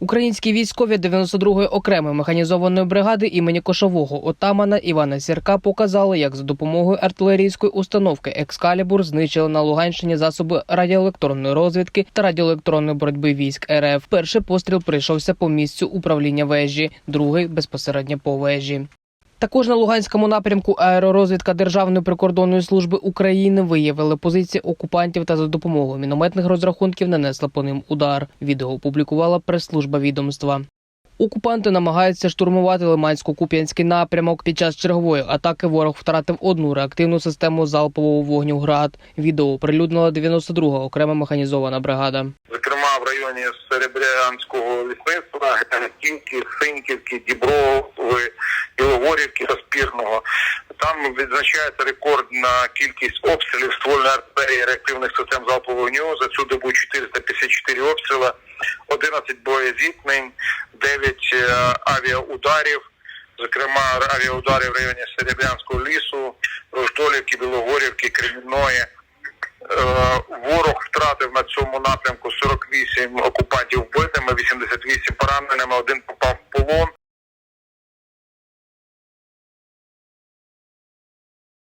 Українські військові 92-ї окремої механізованої бригади імені кошового отамана Івана Сірка показали, як за допомогою артилерійської установки Екскалібур знищили на Луганщині засоби радіоелектронної розвідки та радіоелектронної боротьби військ РФ. Перший постріл прийшовся по місцю управління вежі, другий безпосередньо по вежі. Також на Луганському напрямку аеророзвідка Державної прикордонної служби України виявили позиції окупантів та за допомогою мінометних розрахунків нанесла по ним удар. Відео опублікувала прес-служба відомства. Окупанти намагаються штурмувати Лимансько-Куп'янський напрямок. Під час чергової атаки ворог втратив одну реактивну систему залпового вогню ГРАД. Відео оприлюднила 92-га окрема механізована бригада. зокрема в районі Серебрянського лісництва, Гранатівки, Синьківки, Діброви, Білогорівки та Спірного. Там відзначається рекордна кількість обстрілів ствольної артилерії реактивних систем залпового вогню. За цю добу 454 обстріла, 11 боєзіткнень, 9 е, авіаударів. Зокрема, авіаудари в районі Серебрянського лісу, Рождолівки, Білогорівки, Кремінної. Е, Ворог втратив на цьому напрямку 48 окупантів вбитими, 88 пораненими, один попав